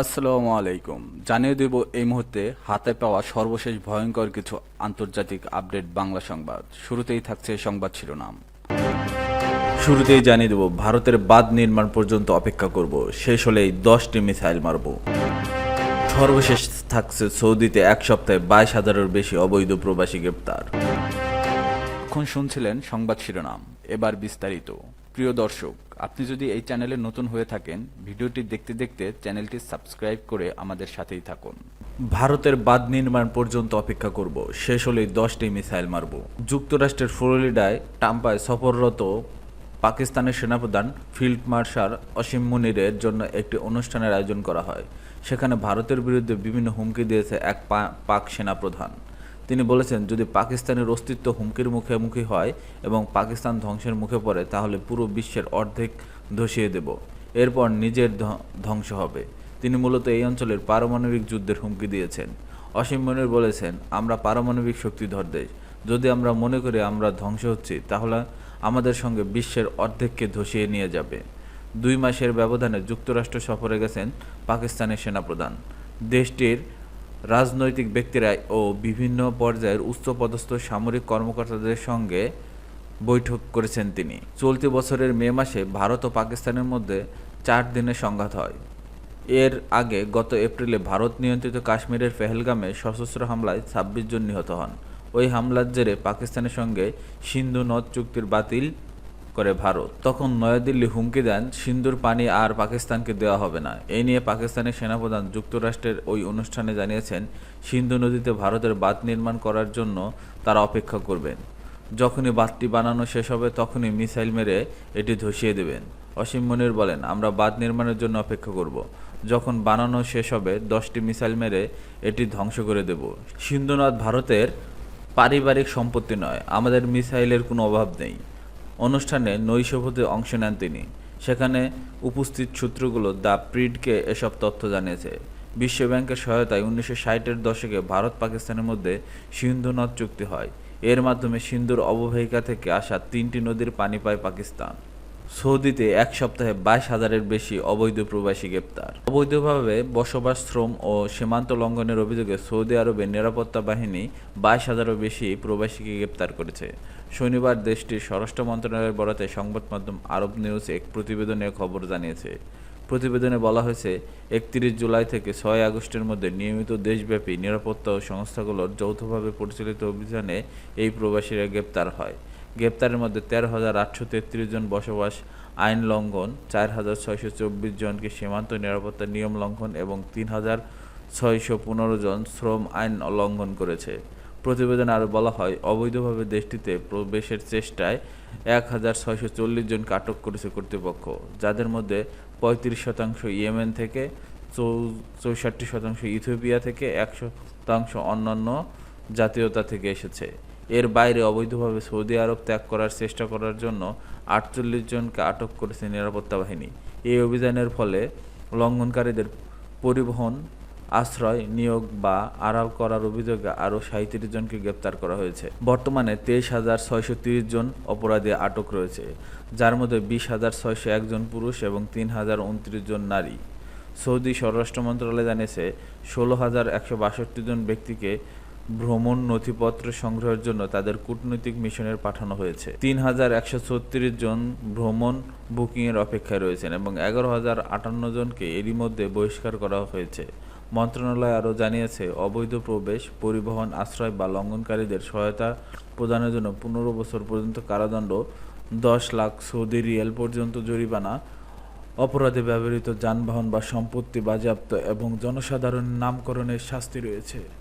আসসালামু আলাইকুম। জানিয়ে দেব এই মুহূর্তে হাতে পাওয়া সর্বশেষ ভয়ঙ্কর কিছু আন্তর্জাতিক আপডেট বাংলা সংবাদ। শুরুতেই থাকছে সংবাদ শিরোনাম। শুরুতেই জানিয়ে দেব, ভারতের বাঁধ নির্মাণ পর্যন্ত অপেক্ষা করব। শেষ হলেই দশটি মিসাইল মারব। সর্বশেষ থাকছে সৌদিতে এক সপ্তাহে বাইশ হাজারের বেশি অবৈধ প্রবাসী গ্রেপ্তার। এখন শুনছিলেন সংবাদ শিরোনাম। এবার বিস্তারিত। প্রিয় দর্শক, আপনি যদি এই চ্যানেলে নতুন হয়ে থাকেন, ভিডিওটি দেখতে দেখতে চ্যানেলটি সাবস্ক্রাইব করে আমাদের সাথেই থাকুন। ভারতের বাঁধ নির্মাণ পর্যন্ত অপেক্ষা করব। শেষ হলেই দশটি মিসাইল মারব। যুক্তরাষ্ট্রের ফ্লোরিডায় টাম্পায় সফররত পাকিস্তানের সেনাপ্রধান ফিল্ড মার্শাল অসীম মুনিরের জন্য একটি অনুষ্ঠানের আয়োজন করা হয়। সেখানে ভারতের বিরুদ্ধে বিভিন্ন হুমকি দিয়েছে এক পাক সেনাপ্রধান। তিনি বলেছেন, যদি পাকিস্তানের অস্তিত্ব হুমকির মুখোমুখি হয় এবং পাকিস্তান ধ্বংসের মুখে পড়ে, তাহলে পুরো বিশ্বের অর্ধেক ধসিয়ে দেব। এরপর নিজের ধ্বংস হবে। তিনি মূলত এই অঞ্চলের পারমাণবিক যুদ্ধের হুমকি দিয়েছেন। অসীম মনির বলেছেন, আমরা পারমাণবিক শক্তিধর দেশ। যদি আমরা মনে করি আমরা ধ্বংস হচ্ছি, তাহলে আমাদের সঙ্গে বিশ্বের অর্ধেককে ধসিয়ে নিয়ে যাবে। দুই মাসের ব্যবধানে যুক্তরাষ্ট্র সফরে গেছেন পাকিস্তানের সেনাপ্রধান। দেশটির রাজনৈতিক ব্যক্তিরা ও বিভিন্ন পর্যায়ের উচ্চপদস্থ সামরিক কর্মকর্তাদের সঙ্গে বৈঠক করেছেন তিনি। চলতি বছরের মে মাসে ভারত ও পাকিস্তানের মধ্যে চার দিনের সংঘাত হয়। এর আগে গত এপ্রিলে ভারত নিয়ন্ত্রিত কাশ্মীরের পেহেলগামে সশস্ত্র হামলায় ছাব্বিশ জন নিহত হন। ওই হামলার জেরে পাকিস্তানের সঙ্গে সিন্ধু নদ চুক্তির বাতিল করে ভারত। তখন নয়াদিল্লি হুমকি দেন সিন্ধুর পানি আর পাকিস্তানকে দেওয়া হবে না। এই নিয়ে পাকিস্তানের সেনাপ্রধান যুক্তরাষ্ট্রের ওই অনুষ্ঠানে জানিয়েছেন, সিন্ধু নদীতে ভারতের বাঁধ নির্মাণ করার জন্য তারা অপেক্ষা করবেন। যখনই বাঁধটি বানানো শেষ হবে, তখনই মিসাইল মেরে এটি ধসিয়ে দেবেন। অসীম মনির বলেন, আমরা বাঁধ নির্মাণের জন্য অপেক্ষা করব। যখন বানানো শেষ হবে, দশটি মিসাইল মেরে এটি ধ্বংস করে দেব। সিন্ধু নদ ভারতের পারিবারিক সম্পত্তি নয়, আমাদের মিসাইলের কোনো অভাব নেই। অনুষ্ঠানে নৈশভোজে অংশ নেন তিনি। সেখানে উপস্থিত সূত্রগুলো দ্য প্রিডকে এসব তথ্য জানিয়েছে। বিশ্বব্যাংকের সহায়তায় উনিশশো ষাটের দশকে ভারত পাকিস্তানের মধ্যে সিন্ধু নদ চুক্তি হয়। এর মাধ্যমে সিন্ধুর অববাহিকা থেকে আসা তিনটি নদীর পানি পায় পাকিস্তান। সৌদিতে এক সপ্তাহে বাইশ হাজারের বেশি অবৈধ প্রবাসী গ্রেপ্তার। অবৈধভাবে বসবাস, শ্রম ও সীমান্ত লঙ্ঘনের অভিযোগে সৌদি আরবের নিরাপত্তা বাহিনী বাইশ হাজারও বেশি প্রবাসীকে গ্রেপ্তার করেছে। শনিবার দেশটির স্বরাষ্ট্র মন্ত্রণালয়ের বরাতে সংবাদ মাধ্যম আরব নিউজ এক প্রতিবেদনে খবর জানিয়েছে। প্রতিবেদনে বলা হয়েছে, একত্রিশ জুলাই থেকে ছয় আগস্টের মধ্যে নিয়মিত দেশব্যাপী নিরাপত্তা ও সংস্থাগুলোর যৌথভাবে পরিচালিত অভিযানে এই প্রবাসীরা গ্রেপ্তার হয়। গ্রেপ্তারের মধ্যে তেরো হাজার আটশো তেত্রিশ জন বসবাস, আইন লঙ্ঘন, চার হাজার ছয়শো চব্বিশ জনকে সীমান্ত নিরাপত্তা নিয়ম লঙ্ঘন এবং তিন হাজার ছয়শো পনেরো জন শ্রম আইন লঙ্ঘন করেছে। প্রতিবেদনে আরও বলা হয়, অবৈধভাবে দেশটিতে প্রবেশের চেষ্টায় এক হাজার ছয়শো চল্লিশ জনকে আটক করেছে কর্তৃপক্ষ, যাদের মধ্যে পঁয়ত্রিশ শতাংশ ইয়েমেন থেকে চৌষট্টি শতাংশ ইথিওপিয়া থেকে, এক শতাংশ অন্যান্য জাতীয়তা থেকে এসেছে। এর বাইরে অবৈধভাবে সৌদি আরব ত্যাগ করার চেষ্টা করার জন্য আটচল্লিশ জনকে আটক করেছে নিরাপত্তা বাহিনী। এই অভিযানের ফলে লঙ্ঘনকারীদের পরিবহন, আশ্রয়, নিয়োগ বা আড়াল করার অভিযোগে আরও সাঁত্রিশ জনকে গ্রেপ্তার করা হয়েছে। বর্তমানে তেইশ হাজার ছয়শো তিরিশ জন অপরাধী আটক রয়েছে, যার মধ্যে বিশ হাজার ছয়শো একজন পুরুষ এবং তিন হাজার উনত্রিশ জন নারী। সৌদি স্বরাষ্ট্র মন্ত্রণালয় জানিয়েছে, ষোলো হাজার একশো বাষট্টি জন ব্যক্তিকে ভ্রমণ নথিপত্র সংগ্রহের জন্য তাদের কূটনৈতিক মিশনের পাঠানো হয়েছে। তিন হাজার একশো ছত্রিশ জন ভ্রমণ বুকিংয়ের অপেক্ষায় রয়েছেন এবং এগারো হাজার আটান্ন জনকে এরই মধ্যে বহিষ্কার করা হয়েছে। মন্ত্রণালয় আরও জানিয়েছে, অবৈধ প্রবেশ, পরিবহন, আশ্রয় বা লঙ্ঘনকারীদের সহায়তা প্রদানের জন্য পনেরো বছর পর্যন্ত কারাদণ্ড, দশ লাখ সৌদি রিয়াল পর্যন্ত জরিমানা, অপরাধে ব্যবহৃত যানবাহন বা সম্পত্তি বাজেয়াপ্ত এবং জনসাধারণের নামকরণের শাস্তি রয়েছে।